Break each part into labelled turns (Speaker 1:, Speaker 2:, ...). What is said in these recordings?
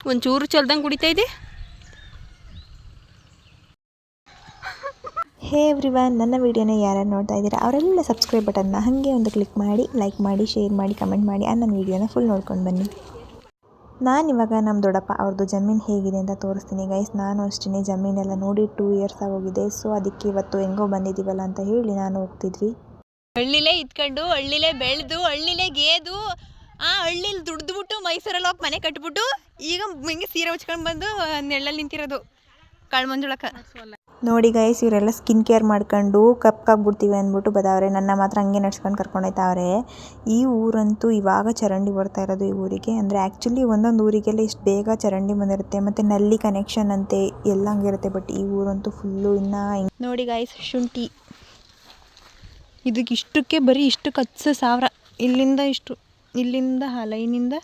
Speaker 1: ಒಂಚೂರು ಚಲ್ದಂಗೆ ಕುಡಿತಾ ಇದೆ
Speaker 2: ಹೇ ಎವ್ರಿವನ್ ನನ್ನ ವೀಡಿಯೋನ ಯಾರು ನೋಡ್ತಾ ಇದ್ದೀರಾ ಅವರೆಲ್ಲ ಸಬ್ಸ್ಕ್ರೈಬ್ ಬಟನ್ನ ಹಾಗೆ ಒಂದು ಕ್ಲಿಕ್ ಮಾಡಿ ಲೈಕ್ ಮಾಡಿ ಶೇರ್ ಮಾಡಿ ಕಮೆಂಟ್ ಮಾಡಿ ಆ ನನ್ನ ವೀಡಿಯೋನ ಫುಲ್ ನೋಡ್ಕೊಂಡು ಬನ್ನಿ. ನಾನಿವಾಗ ನಮ್ಮ ದೊಡ್ಡಪ್ಪ ಅವ್ರದ್ದು ಜಮೀನು ಹೇಗಿದೆ ಅಂತ ತೋರಿಸ್ತೀನಿ ಗೈಸ್ ನಾನು ಅಷ್ಟೇ ಜಮೀನೆಲ್ಲ ನೋಡಿ ಟೂ ಇಯರ್ಸ್ ಆಗೋಗಿದೆ ಸೊ ಅದಕ್ಕೆ ಇವತ್ತು ಹೆಂಗೋ ಬಂದಿದ್ದೀವಲ್ಲ ಅಂತ ಹೇಳಿ ನಾನು ಹೋಗ್ತಿದ್ವಿ.
Speaker 1: ಹಳ್ಳಿಲೇ ಇದ್ಕೊಂಡು ಹಳ್ಳಿಲೇ ಬೆಳೆದು ಹಳ್ಳಿಲೇ ಗೇದು ಆ ಹಳ್ಳಿಲಿ ದುಡ್ದುಬಿಟ್ಟು ಮೈಸೂರಲ್ಲಿ ಹೋಗಿ ಮನೆ ಕಟ್ಬಿಟ್ಟು ಈಗ ಹಿಂಗೆ ಸೀರೆ ಉಚ್ಕೊಂಡು ಬಂದು ನೆಳ್ಳಲ್ಲಿ ನಿಂತಿರೋದು ಕಳ್ಮಂಜೊಳಕ
Speaker 2: ನೋಡಿ ಗೈಸ್ ಇವರೆಲ್ಲ ಸ್ಕಿನ್ ಕೇರ್ ಮಾಡ್ಕೊಂಡು ಕಪ್ಪಾಗ್ಬಿಡ್ತೀವಿ ಅಂದ್ಬಿಟ್ಟು ಬದಾವ್ರೆ. ನನ್ನ ಮಾತ್ರ ಹಂಗೆ ನಡ್ಸ್ಕೊಂಡು ಕರ್ಕೊಂಡೋಯ್ತಾವ್ರೆ. ಈ ಊರಂತೂ ಇವಾಗ ಚರಂಡಿ ಬರ್ತಾ ಇರೋದು ಈ ಊರಿಗೆ. ಅಂದರೆ ಆ್ಯಕ್ಚುಲಿ ಒಂದೊಂದು ಊರಿಗೆಲ್ಲ ಇಷ್ಟು ಬೇಗ ಚರಂಡಿ ಬಂದಿರುತ್ತೆ ಮತ್ತು ನಲ್ಲಿ ಕನೆಕ್ಷನ್ ಅಂತೆ ಎಲ್ಲ ಹಂಗಿರುತ್ತೆ ಬಟ್ ಈ ಊರಂತೂ ಫುಲ್ಲು ಇನ್ನು
Speaker 1: ನೋಡಿ ಗಾಯ್ಸ್ ಶುಂಠಿ. ಇದಕ್ಕೆ ಇಷ್ಟಕ್ಕೆ ಬರೀ ಇಷ್ಟಕ್ಕೆ ಹತ್ತು ಸಾವಿರ. ಇಲ್ಲಿಂದ ಇಷ್ಟು. ಇಲ್ಲಿಂದ, ಆ ಲೈನಿಂದ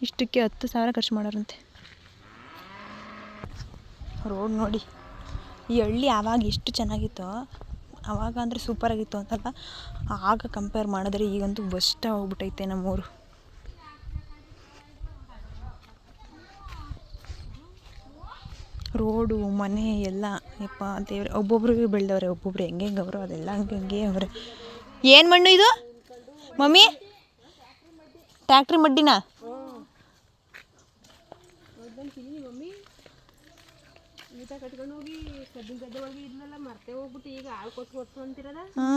Speaker 1: ಇಷ್ಟಕ್ಕೆ ಹತ್ತು ಸಾವಿರ ಖರ್ಚು ಮಾಡೋರಂತೆ. ರೋಡ್ ನೋಡಿ, ಈ ಹಳ್ಳಿ ಆವಾಗ ಎಷ್ಟು ಚೆನ್ನಾಗಿತ್ತು, ಆವಾಗ ಅಂದರೆ ಸೂಪರಾಗಿತ್ತು ಅಂತಲ್ಲ ಆಗ ಕಂಪೇರ್ ಮಾಡಿದ್ರೆ ಈಗಂತೂ ಬಸ್ಟ ಹೋಗ್ಬಿಟ್ಟೈತೆ ನಮ್ಮೂರು. ರೋಡು, ಮನೆ ಎಲ್ಲ, ಯಪ್ಪ ದೇವ್ರೆ, ಒಬ್ಬೊಬ್ರಿಗೆ ಬೆಳೆದವ್ರೆ, ಒಬ್ಬೊಬ್ರು ಹೆಂಗೆ ಅವರು ಅದೆಲ್ಲ ಹಂಗೆ ಹಂಗೆ ಅವ್ರೆ. ಏನು ಮಣ್ಣು ಇದು? ಮಮ್ಮಿ? ಟ್ಯಾಕ್ಟ್ರಿ ಮಡ್ಡಿನ? ಹ್ಞೂ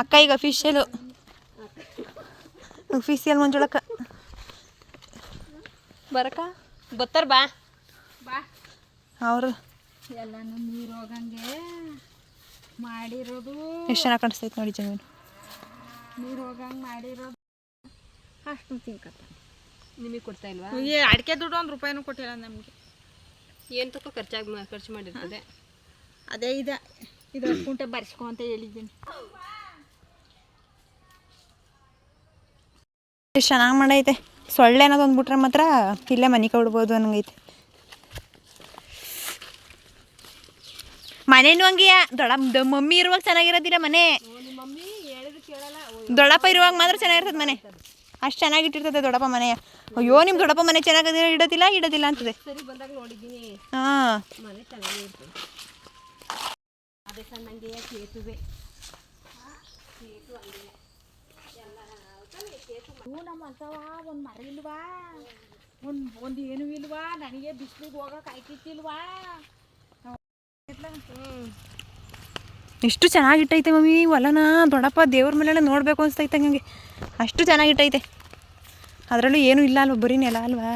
Speaker 1: ಅಕ್ಕ ಈಗ ಅಫಿಷಿಯಲು ಅಫಿಶಿಯಲ್ ಮಂಜುಳಕ್ಕ. ಬರಕ ಬತ್ತಾರ ಬಾ.
Speaker 3: ಬಾ
Speaker 1: ಅವರು.
Speaker 3: ಎಲ್ಲಾನು ನೀರು ಹೋಗಂಗೆ ಮಾಡಿರೋದು.
Speaker 1: ಎಷ್ಟು ಚೆನ್ನಾಗಿ ಕಾಣಿಸ್ತೈತೆ ನೋಡಿ ಜಮೀನು.
Speaker 3: ನೀರು ಹೋಗಂಗೆ ಮಾಡಿರೋದು. ಅಷ್ಟು ತಿನ್ಕತ್ತ
Speaker 1: ನಿಮಗೆ ಕೊಡ್ತಾ ಇಲ್ವಾ?
Speaker 3: ಅಡಿಕೆ ದುಡ್ಡು ಒಂದು ರೂಪಾಯಿನೂ ಕೊಟ್ಟಿಲ್ಲ ನಮಗೆ.
Speaker 1: ಏನು ತಕ್ಕ ಖರ್ಚಾಗಿ ಖರ್ಚು ಮಾಡಿರ್ತದೆ?
Speaker 3: ಅದೇ ಇದೆ. ಇದು ಕುಂಟೆ ಬರ್ಸ್ಕೊ ಅಂತ ಹೇಳಿದ್ದೀನಿ.
Speaker 1: ಎಷ್ಟು ಚೆನ್ನಾಗಿ ಮಾಡೈತೆ. ಸೊಳ್ಳೆ ಅನ್ನೋದು ಒಂದು ಬಿಟ್ರೆ ಮಾತ್ರ ಇಲ್ಲೇ ಮನೆ ಕೊಡ್ಬೋದು ಅನ್ನಂಗೈತೆ. ಮನೇನು ಹಂಗೆಯಾ ದೊಡ್ಡ ಮಮ್ಮಿ ಇರುವಾಗ ಚೆನ್ನಾಗಿರೋದಿಲ್ಲ ಮನೆ. ದೊಡ್ಡಪ್ಪ ಇರುವಾಗ ಮಾತ್ರ ಚೆನ್ನಾಗಿರ್ತದೆ ಮನೆ. ಅಷ್ಟು ಚೆನ್ನಾಗಿಟ್ಟಿರ್ತದೆ ದೊಡ್ಡಪ್ಪ ಮನೆ. ಅಯ್ಯೋ ನಿಮ್ಮ ದೊಡ್ಡಪ್ಪ ಮನೆ ಚೆನ್ನಾಗಿದೆ ಇಡೋದಿಲ್ಲ ಇಡೋದಿಲ್ಲ ಅಂತದೆ. ಹಾಂ.
Speaker 3: ಒಂದು ಮರ ಇಲ್ವಾ ಒಂದು ಒಂದು ಏನು ಇಲ್ವಾ ನನಗೆ ಬಿಸಿಲಿಗೆ ಹೋಗಕ್ಕೆ ಆಯ್ತಿತ್ತಿಲ್ವಾ
Speaker 1: ಎಷ್ಟು ಚೆನ್ನಾಗಿಟ್ಟೈತೆ ಮಮ್ಮಿ ಹೊಲನ ದೊಡ್ಡಪ್ಪ ದೇವ್ರ ಮೇಲೆ ನೋಡಬೇಕು ಅನಿಸ್ತೈತೆ ಹಂಗೆ. ಅಷ್ಟು ಚೆನ್ನಾಗಿಟ್ಟೈತೆ. ಅದರಲ್ಲೂ ಏನೂ ಇಲ್ಲ ಅಲ್ವಾ ಬರೀ ನೆಲ ಅಲ್ವಾ?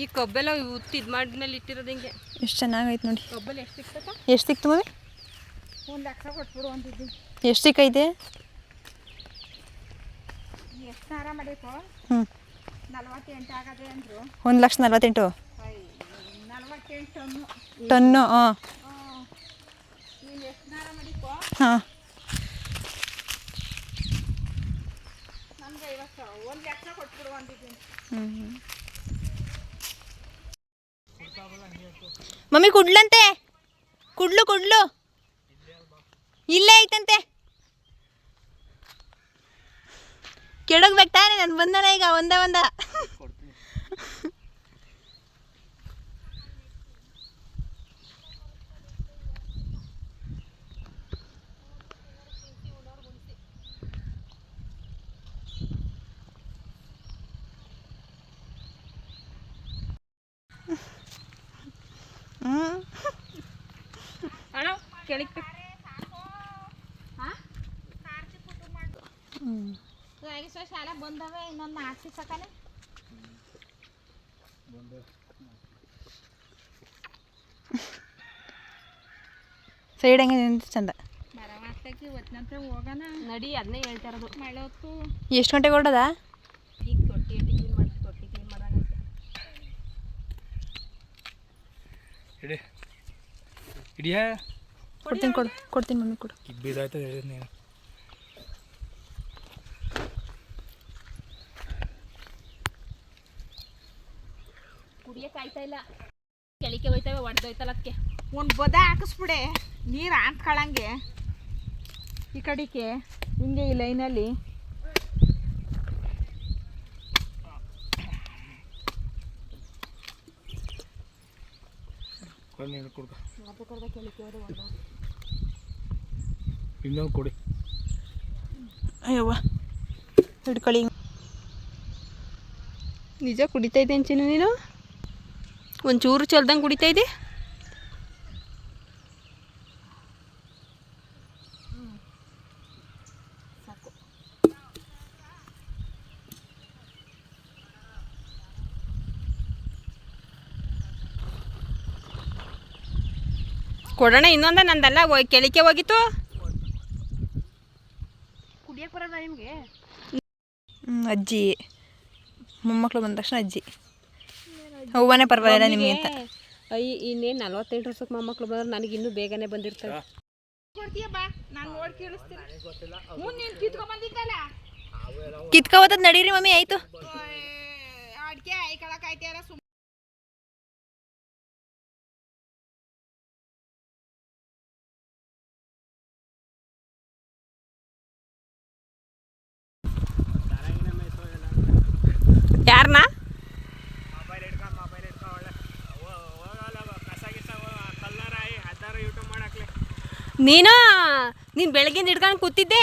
Speaker 3: ಈ ಕಬ್ಬೆಲ್ಲ ಉತ್ತಿ ಇದು ಮಾಡಿದ್ಮೇಲೆ ಇಟ್ಟಿರೋದು ಹಿಂಗೆ?
Speaker 1: ಎಷ್ಟು ಚೆನ್ನಾಗೈತೆ ನೋಡಿ.
Speaker 3: ಕಬ್ಬಲ್ಲಿ ಎಷ್ಟು ಸಿಕ್ತ
Speaker 1: ಎಷ್ಟು ಸಿಕ್ತು ಮಮ್ಮಿ?
Speaker 3: ಒಂದು ಲಕ್ಷ ಕೊಟ್ಬಿಡು ಅಂತಿದ್ದೀನಿ
Speaker 1: ಎಷ್ಟು ಸಿಕ್ಕೈತೆ? ಹ್ಞೂ
Speaker 3: ನಲ್ವತ್ತೆಂಟು ಆಗದೆ ಅಂದರು.
Speaker 1: ಒಂದು ಲಕ್ಷ ನಲ್ವತ್ತೆಂಟು?
Speaker 3: ಟನ್ನು
Speaker 1: ಹಾಂ
Speaker 3: ನೀನು ಎಷ್ಟು ನಾರ ಮಾಡಿಕೋ
Speaker 1: ಹಾಂ. ಮಮ್ಮಿ ಕುಡ್ಲಂತೆ? ಕುಡ್ಲು ಕುಡ್ಲು. ಇಲ್ಲೇ ಐತಂತೆ. ಕೆಡೋಗ್ಬೇಕು ತಾನೆ ನಾನು ಬಂದನ ಈಗ ಒಂದ ಒಂದ ಹ್ಞೂ
Speaker 3: ಅಣ್ಣ ಕೆಳಕ್ಕೆ? ರಾಗೇಶ್ವರ ಶಾಲೆ ಬಂದವೆ ಇನ್ನೊಂದು ನಾಲ್ಕು ದಿವಸ ಸಕಲೆ
Speaker 1: ಸೈಡ್ ಹಂಗೆ ನಿಂತು ಚಂದ.
Speaker 3: ಬರ ವಾಸ್ತಕ್ಕೆ ಇವತ್ತಿನಂತೆ ಹೋಗೋಣ.
Speaker 1: ನಡಿ ಅದನ್ನೇ ಹೇಳ್ತಾ ಇರೋದು.
Speaker 3: ಮಳೆ ಹೊತ್ತು.
Speaker 1: ಎಷ್ಟು ಗಂಟೆಗೆ ಹೊರಡದ?
Speaker 3: ಈಗ ತೊಟ್ಟಿ ಕ್ಲೀನ್ ಮಾಡಿ ತೊಟ್ಟಿ ಕ್ಲೀನ್ ಮಾಡೋಣ
Speaker 4: ಇಡಿ. ಇಡಿಯಾ?
Speaker 1: ಕೊಡ್ತೀನಿ ಕೊಡು ಕೊಡ್ತೀನಿ ಮಮ್ಮಿ ಕೊಡು.
Speaker 4: ಇಬ್ಬಿದಾಯ್ತು ಹೇಳಿದ್ ನೀನು.
Speaker 3: ಕುಡಿಯಕ್ಕೆ ಆಯ್ತಾ ಇಲ್ಲ. ಕೆಳಿಕೆ ಹೋಯ್ತಾವೆ ಒಡೆದೋಯ್ತಲ್ಲ ಅದಕ್ಕೆ. ಒಂದು ಬದ ಹಾಕಿಸ್ಬಿಡೆ ನೀರು ಅಂಟ್ಕೊಳ್ಳಂಗೆ ಈ ಕಡೆಗೆ ಹಿಂಗೆ ಈ ಲೈನಲ್ಲಿ
Speaker 4: ನೀನು ಕೊಡ್ಕ. ಇನ್ನೊಂದು ಕೊಡಿ.
Speaker 1: ಅಯ್ಯವ್ವ ಹಿಡ್ಕೊಳ್ಳಿ. ನಿಜ ಕುಡಿತಾ ಇದ್ದೆ ಅಂಚಿನ ನೀನು? ಒಂಚೂರು ಚಲ್ದಂಗೆ ಕುಡಿತಾ ಇದ್ದೆ? ಕೊಡೋಣ ಇನ್ನೊಂದ ನಂದಲ್ಲ ಕೆಳಕ್ಕೆ ಕೆಳಿಕೆ ಹೋಗಿತ್ತು.
Speaker 3: ಕುಡಿಯಕ್ಕೆ ಬರಲ್ಲ ನಿಮಗೆ?
Speaker 1: ಅಜ್ಜಿ. ಮೊಮ್ಮಕ್ಳು ಬಂದ ತಕ್ಷಣ ಅಜ್ಜಿ. ಹೂವನೇ ಪರವಾಗಿಲ್ಲ ನಿಮಗೆ ಅಂತ.
Speaker 5: ಅಯ್ಯ ಇನ್ನೇನು ನಲ್ವತ್ತೆಂಟು ವರ್ಷಕ್ಕೆ ಮೊಮ್ಮಕ್ಳು ಬಂದ್ರೆ ನನಗೆ ಇನ್ನೂ ಬೇಗನೆ ಬಂದಿರ್ತಾರೆ.
Speaker 3: ಕೊಡ್ತೀಯ ಬಾ ನಾನು ನೋಡಿ ಕೇಳಿಸ್ತೀನಿ. ಮುಂದೆ ನೀನು ಕಿತ್ಕೊಂಬಂದಿದ್ದಲ್ಲ?
Speaker 1: ಕಿತ್ಕೋತದ್ ನಡೀರಿ ಮಮ್ಮಿ ಆಯ್ತು.
Speaker 3: ಅಡ್ಕೆ
Speaker 1: ನೀನು ನೀನು ಬೆಳಗ್ಗೆ ಹಿಡ್ಕೊಂಡು ಕೂತಿದ್ದೆ?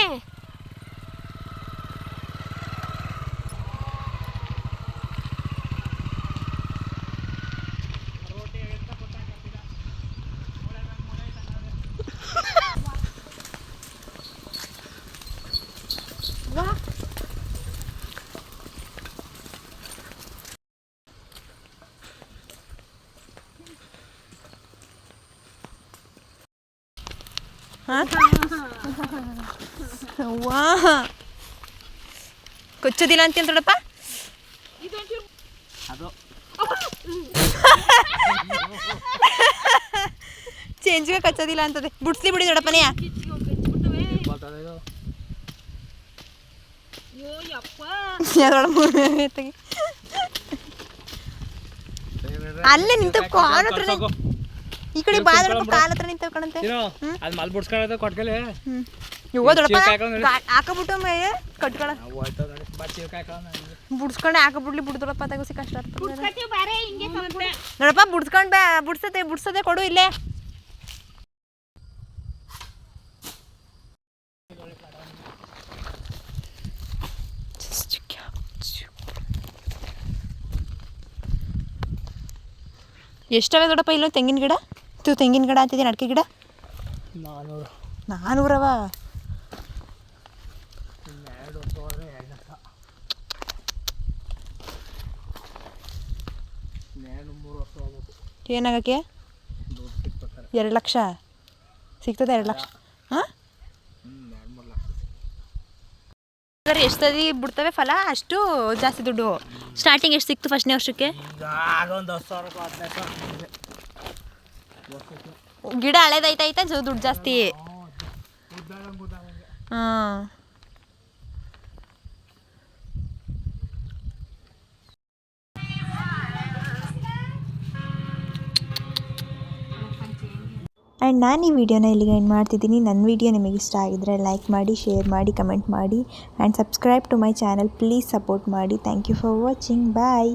Speaker 1: ವಾ ಕೊಚ್ಚೋದಿಲ್ಲ ಅಂತ
Speaker 4: ನೋಡಪ್ಪ
Speaker 1: ಚೇಂಜ್ಗೆ ಕಚ್ಚೋದಿಲ್ಲ ಅಂತದೆ. ಬುಡ್ಸ್ಲಿ ಬಿಡಿ ನೋಡಪ್ಪನೇ ಅಲ್ಲೇ ನಿಂತು ನಿಂತ್- ಈ ಕಡೆ ಬಾ ದೊಡ್ಡಪ್ಪ ಕಾಲ್ ಹತ್ರ ನಿಂತ್ಕೊಂಡಂತೆ
Speaker 4: ಏನೋ ಅದು ಮಲ್ ಬಿಡ್ಸ್ಕೊಳ್ಳೋದು ಕೊಟ್ಕಲೆ.
Speaker 1: ಇವ ದೊಡ್ಡಪ್ಪ. ಹಾಕಬಿಟ್ಟು ಮೇಲೆ ಕಟ್ಕೊಳ. ಬುಡ್ಸ್ಕೊಂಡೆ ಹಾಕಬಿಡ್ಲಿ ಬಿಡು ದೊಡ್ಡಪ್ಪ ತಗೋಸಿ ಕಷ್ಟ ದೊಡ್ಡಪ್ಪ ಬುಡ್ಸ್ಕೊಂಡ್ ಬಾ ಬುಡ್ಸದೆ ಬುಡ್ಸದೆ ಕೊಡು ಇಲ್ಲೇ. ಎಷ್ಟವೆ ದೊಡ್ಡಪ್ಪ ಇಲ್ಲ ತೆಂಗಿನ ಗಿಡ? ತು ತೆಂಗಿನ ಗಿಡ ಅಂತಿದ್ದೀನಿ ಅಡಿಕೆ ಗಿಡ?
Speaker 4: ನಾನ್ನೂರು
Speaker 1: ನಾನೂರವ?
Speaker 4: ಎರಡು ತೋರೆ ಎರಡು ಲಕ್ಷ ಇನ್ನೇನು ಮೂರು ವರ್ಷ ಹೋಗ್ಬೇಕು
Speaker 1: ಏನಾಗಕ್ಕೆ? ಎರಡು ಲಕ್ಷ. ಸಿಗ್ತದೆ ಎರಡು ಲಕ್ಷ. ಹಾಂ? ಎಷ್ಟು ಸತಿ ಬಿಡ್ತವೆ ಫಲ? ಅಷ್ಟು ಜಾಸ್ತಿ ದುಡ್ಡು. ಸ್ಟಾರ್ಟಿಂಗ್ ಎಷ್ಟು ಸಿಕ್ತು ಫಸ್ಟ್ನೇ ವರ್ಷಕ್ಕೆ? ಗಿಡ ಹಳೇದೈತೈತೆ, ಜೋ ದುಡ್ಡು ಜಾಸ್ತಿ. ಹಾಂ.
Speaker 2: ಆ್ಯಂಡ್ ನಾನು ಈ ವಿಡಿಯೋನ ಇಲ್ಲಿಗೆ ಎಂಡ್ ಮಾಡ್ತಿದ್ದೀನಿ. ನನ್ನ ವಿಡಿಯೋ ನಿಮಗೆ ಇಷ್ಟ ಆಗಿದ್ರೆ ಲೈಕ್ ಮಾಡಿ ಶೇರ್ ಮಾಡಿ ಕಮೆಂಟ್ ಮಾಡಿ and subscribe to my channel please support ಮಾಡಿ. Thank you for watching bye